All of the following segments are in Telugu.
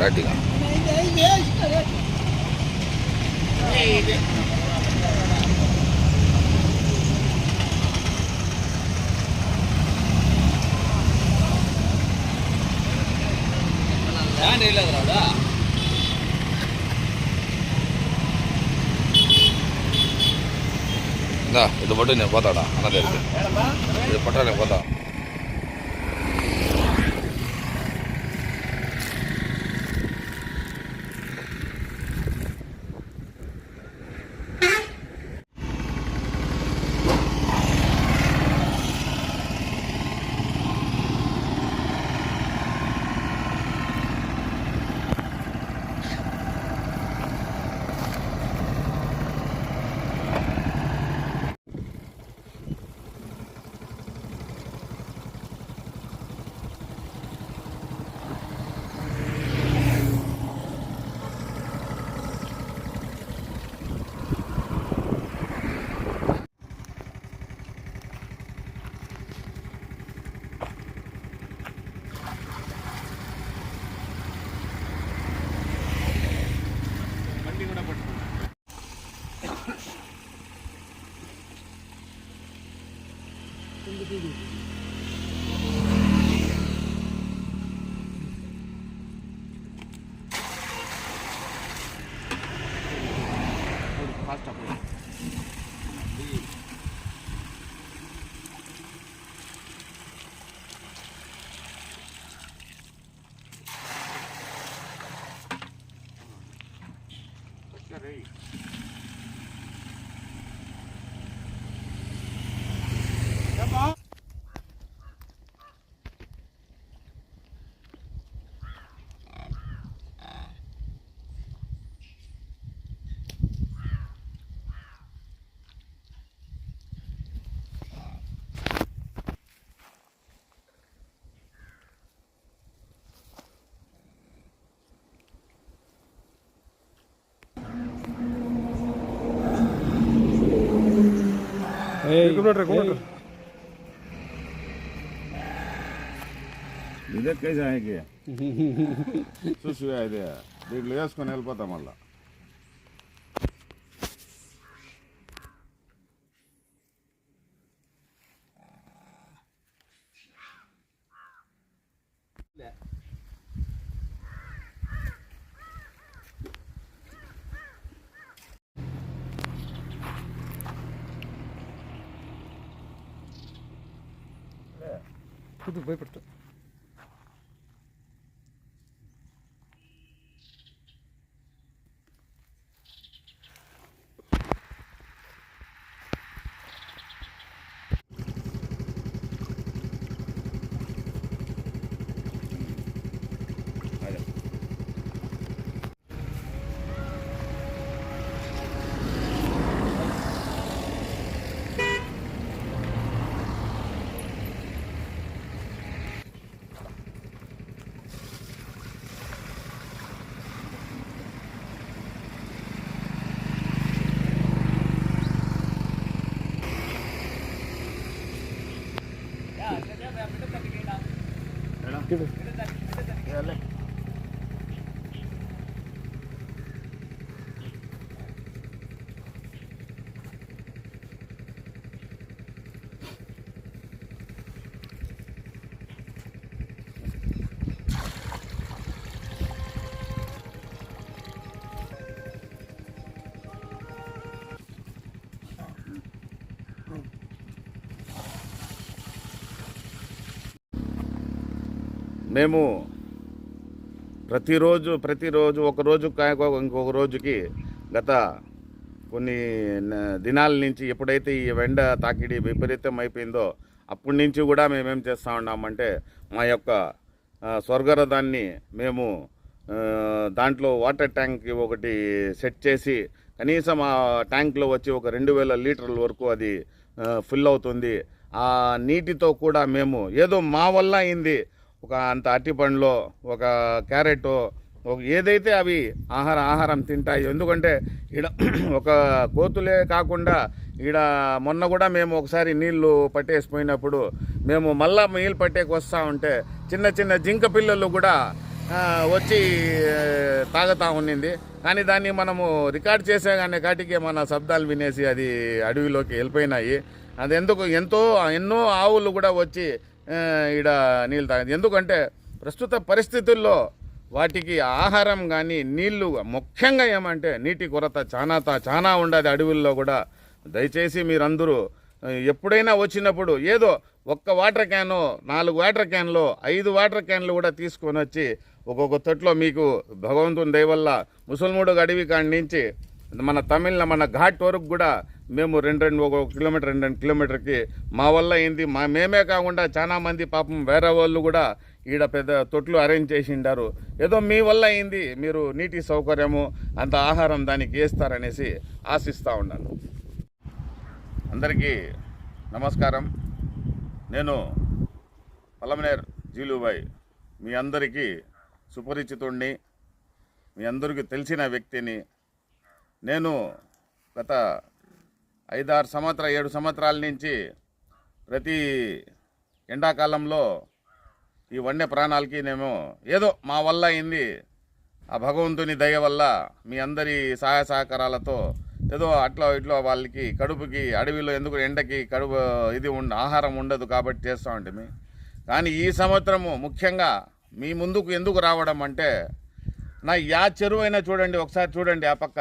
సార్ క్లారిటీగా ఇందా ఇది పట్టు నేను పోతాడా అన్న దగ్గరికి ఇది పట్టా నేను పోతా ఇదే కేజీ ఆయనకి చూసి ఇది దీంట్లో వేసుకొని వెళ్ళిపోతాం మళ్ళా புது பயப்படுத்த మేము ప్రతిరోజు ప్రతిరోజు ఒక రోజు ఇంకొక రోజుకి గత కొన్ని దినాల నుంచి ఎప్పుడైతే ఈ వెండ తాకిడి విపరీతం అయిపోయిందో అప్పటి నుంచి కూడా మేమేం చేస్తూ ఉన్నామంటే మా యొక్క స్వర్గరథాన్ని మేము దాంట్లో వాటర్ ట్యాంక్ ఒకటి సెట్ చేసి కనీసం ఆ ట్యాంక్లో వచ్చి ఒక రెండు వేల లీటర్ల వరకు అది ఫిల్ ఫుల్ అవుతుంది. ఆ నీటితో కూడా మేము ఏదో మా వల్ల అయింది ఒక అంత అరటి పండ్లో ఒక క్యారెట్ ఒక ఏదైతే అవి ఆహార ఆహారం తింటాయి ఎందుకంటే ఈడ ఒక కోతులే కాకుండా ఈడ మొన్న కూడా మేము ఒకసారి నీళ్ళు పట్టేసిపోయినప్పుడు మేము మళ్ళా నీళ్ళు పట్టేకి వస్తూ ఉంటే చిన్న చిన్న జింక పిల్లలు కూడా వచ్చి తాగుతూ ఉండింది. కానీ దాన్ని మనము రికార్డ్ చేసే కానీ కాటికి మన శబ్దాలు వినేసి అది అడవిలోకి వెళ్ళిపోయినాయి. అది ఎందుకు? ఎంతో ఎన్నో ఆవులు కూడా వచ్చి ఈడ నీళ్ళు తాగింది. ఎందుకంటే ప్రస్తుత పరిస్థితుల్లో వాటికి ఆహారం కానీ నీళ్ళు ముఖ్యంగా ఏమంటే నీటి కొరత చాలా తా- చాలా ఉండదు అడవుల్లో కూడా. దయచేసి మీరందరూ ఎప్పుడైనా వచ్చినప్పుడు ఏదో ఒక్క వాటర్ క్యాను నాలుగు వాటర్ క్యాన్లు ఐదు వాటర్ క్యాన్లు కూడా తీసుకొని వచ్చి ఒక్కొక్క తొట్లో మీకు భగవంతుని దయవల్ల ముసల్ముడు అడవి కాడి నుంచి మన తమిళ మన ఘాట్ వరకు కూడా మేము రెండు రెండు ఒక కిలోమీటర్ రెండు రెండు కిలోమీటర్కి మా వల్ల అయింది. మా మేమే కాకుండా చాలామంది పాపం వేరే వాళ్ళు కూడా ఈడ పెద్ద తొట్లు అరేంజ్ చేసి ఉండారు ఏదో మీ వల్ల అయింది మీరు నీటి సౌకర్యము అంత ఆహారం దానికి వేస్తారనేసి ఆశిస్తూ ఉన్నాను. అందరికీ నమస్కారం. నేను పలమనేర్ జీలుబాయ్. మీ అందరికీ సుపరిచితుణ్ణి మీ అందరికీ తెలిసిన వ్యక్తిని నేను గత ఐదారు సంవత్సర ఏడు సంవత్సరాల నుంచి ప్రతి ఎండాకాలంలో ఈ వన్య ప్రాణాలకి నేను ఏదో మా వల్ల అయింది. ఆ భగవంతుని దయ వల్ల మీ అందరి సహాయ సహకారాలతో ఏదో అట్లా ఇట్లా వాళ్ళకి కడుపుకి అడవిలో ఎందుకు ఎండకి కడుపు ఇది ఉండ ఆహారం ఉండదు కాబట్టి చేస్తూ ఉంటుంది కానీ ఈ సంవత్సరము ముఖ్యంగా మీ ముందుకు ఎందుకు రావడం అంటే నా యా చెరువు అయినా చూడండి ఒకసారి చూడండి ఆ పక్క.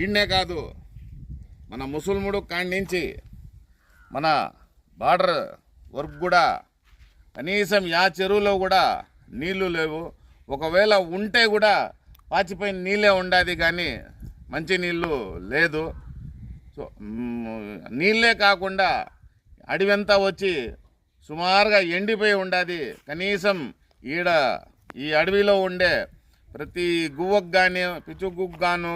ఈయనే కాదు మన ముసల్ముడు కాడి నుంచి మన బార్డర్ వర్క్ కూడా కనీసం యా చెరువులో కూడా నీళ్ళు లేవు. ఒకవేళ ఉంటే కూడా పాచిపోయిన నీళ్ళే ఉండాది కానీ మంచి నీళ్ళు లేదు. సో నీళ్ళే కాకుండా అడవంతా వచ్చి సుమారుగా ఎండిపోయి ఉండాది. కనీసం ఈడ ఈ అడవిలో ఉండే ప్రతి గువ్వకు కానీ పిచ్చుగుకు గాను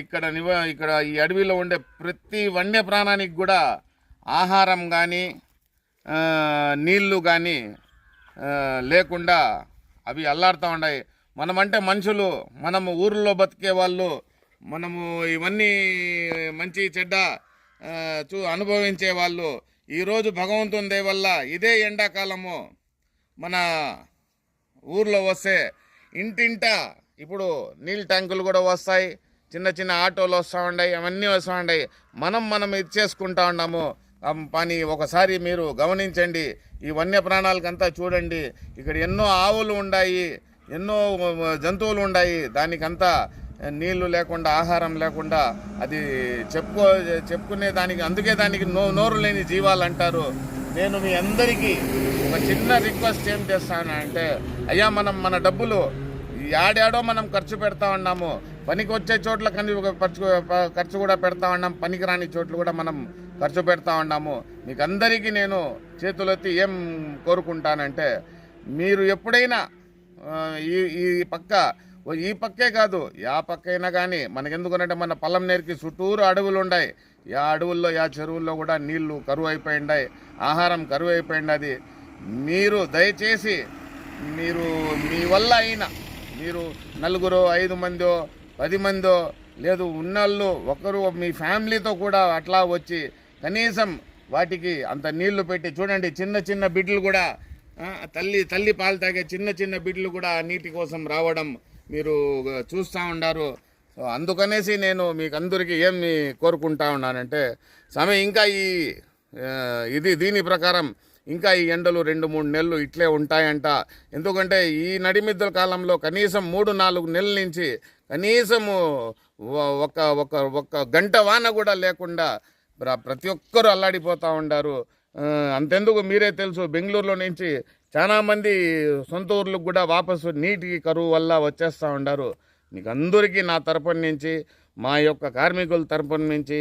ఇక్కడ నివ ఇక్కడ ఈ అడవిలో ఉండే ప్రతి వన్య ప్రాణానికి కూడా ఆహారం కానీ నీళ్ళు కానీ లేకుండా అవి అల్లాడుతూ ఉన్నాయి మనమంటే మనుషులు మనము ఊర్లో బతికే వాళ్ళు మనము ఇవన్నీ మంచి చెడ్డ చూ అనుభవించే వాళ్ళు. ఈరోజు భగవంతుని దయ వల్ల ఇదే ఎండాకాలము మన ఊర్లో వస్తే ఇంటింట ఇప్పుడు నీళ్ళ ట్యాంకులు కూడా వస్తాయి. చిన్న చిన్న ఆటోలు వస్తూ ఉన్నాయి అవన్నీ వస్తూ ఉన్నాయి మనం మనం ఇది చేసుకుంటా ఉన్నాము. పని ఒకసారి మీరు గమనించండి. ఈ వన్య ప్రాణాలకంతా చూడండి. ఇక్కడ ఎన్నో ఆవులు ఉన్నాయి ఎన్నో జంతువులు ఉన్నాయి దానికంతా నీళ్ళు లేకుండా ఆహారం లేకుండా అది చెప్పుకో చెప్పుకునే దానికి అందుకే దానికి నో నోరు లేని జీవాలు అంటారు. నేను మీ అందరికీ ఒక చిన్న రిక్వెస్ట్ ఏం చేస్తానంటే అయ్యా మనం మన డబ్బులు యాడాడో మనం ఖర్చు పెడతా ఉన్నాము. పనికి వచ్చే చోట్ల కానీ ఖర్చు ఖర్చు కూడా పెడతా ఉన్నాం. పనికిరాని చోట్ల కూడా మనం ఖర్చు పెడతా ఉన్నాము. మీకు అందరికీ నేను చేతులెత్తి ఏం కోరుకుంటానంటే మీరు ఎప్పుడైనా ఈ ఈ పక్క ఓ ఈ పక్కే కాదు యా పక్క అయినా కానీ మనకెందుకంటే మన పొలం నేరికి చుట్టూరు అడవులు ఉన్నాయి యా అడవుల్లో యా చెరువుల్లో కూడా నీళ్ళు కరువు అయిపోయిండాయి. ఆహారం కరువు అయిపోయింది మీరు దయచేసి మీరు మీ వల్ల అయినా మీరు నలుగురు ఐదు మందో పది మందో లేదు ఉన్నోళ్ళు ఒకరు మీ ఫ్యామిలీతో కూడా అట్లా వచ్చి కనీసం వాటికి అంత నీళ్ళు పెట్టి చూడండి చిన్న చిన్న బిడ్డలు కూడా తల్లి తల్లి పాలు తాగే చిన్న చిన్న బిడ్డలు కూడా నీటి కోసం రావడం మీరు చూస్తూ ఉండారు. సో అందుకనేసి నేను మీకు అందరికీ ఏమి కోరుకుంటా ఉన్నానంటే సమయం ఇంకా ఈ ఇది దీని ప్రకారం ఇంకా ఈ ఎండలు రెండు మూడు నెలలు ఇట్లే ఉంటాయంట. ఎందుకంటే ఈ నడిమిద్దల కాలంలో కనీసం మూడు నాలుగు నెలల నుంచి కనీసము ఒక ఒక ఒక గంట వాన కూడా లేకుండా ప్రతి ఒక్కరూ అల్లాడిపోతూ ఉండారు. అంతెందుకు మీరే తెలుసు బెంగళూరులో నుంచి చాలామంది సొంత ఊర్లకు కూడా వాపసు నీటి కరువు వల్ల వచ్చేస్తూ ఉండారు. మీకు అందరికీ నా తరపున నుంచి మా యొక్క కార్మికుల తరపున నుంచి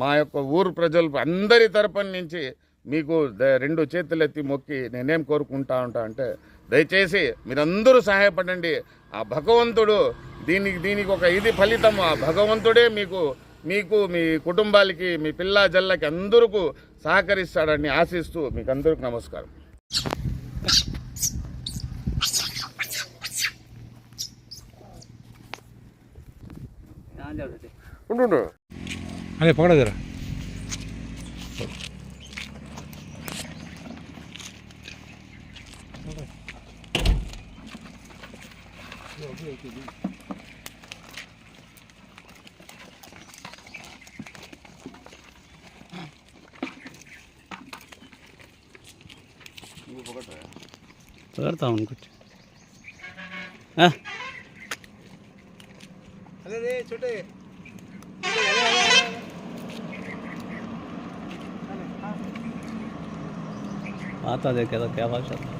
మా యొక్క ఊరు ప్రజలు అందరి తరపున నుంచి మీకు ద- రెండు చేతులు ఎత్తి మొక్కి నేనేం కోరుకుంటా ఉంటా అంటే దయచేసి మీరందరూ సహాయపడండి. ఆ భగవంతుడు దీనికి దీనికి ఒక ఇది ఫలితం. ఆ భగవంతుడే మీకు మీకు మీ కుటుంబాలకి మీ పిల్ల జల్లకి అందరికీ సహకరిస్తాడని ఆశిస్తూ మీకు అందరికీ నమస్కారం. ఉండు ఉండు. అదే పకడదరా पकड़ता हूँ कुछ हाँ अरे रे छोटे। आता देखे तो क्या भाषा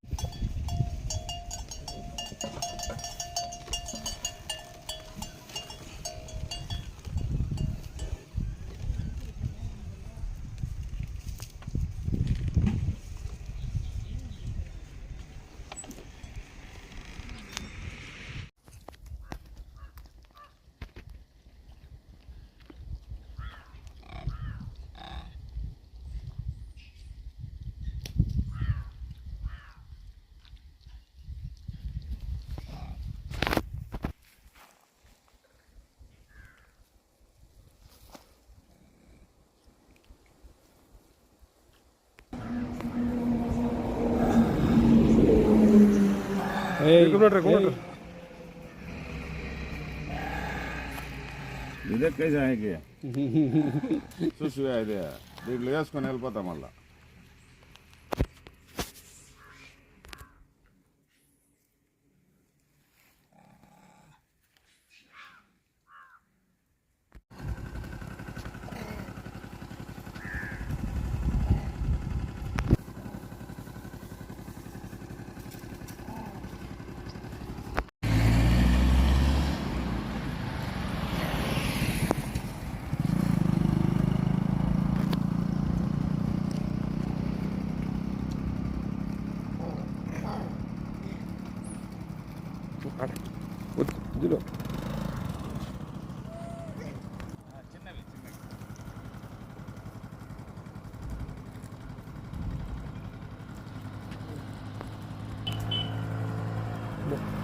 ఇదే కేజీ ఆయనకి. చూసి అదే దీంట్లో వేసుకొని వెళ్ళిపోతాం మళ్ళా.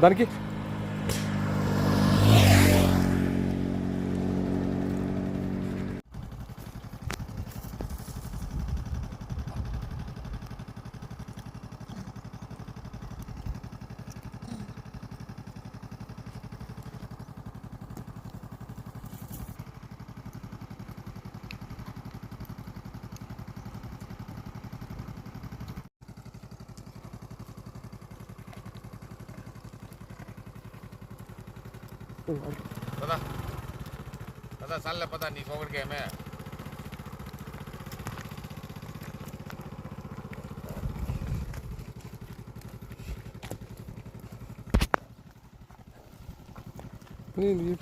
कारण की దానికి పదా పదా సర్లే పదా నీకు ఒకటికేమే నేను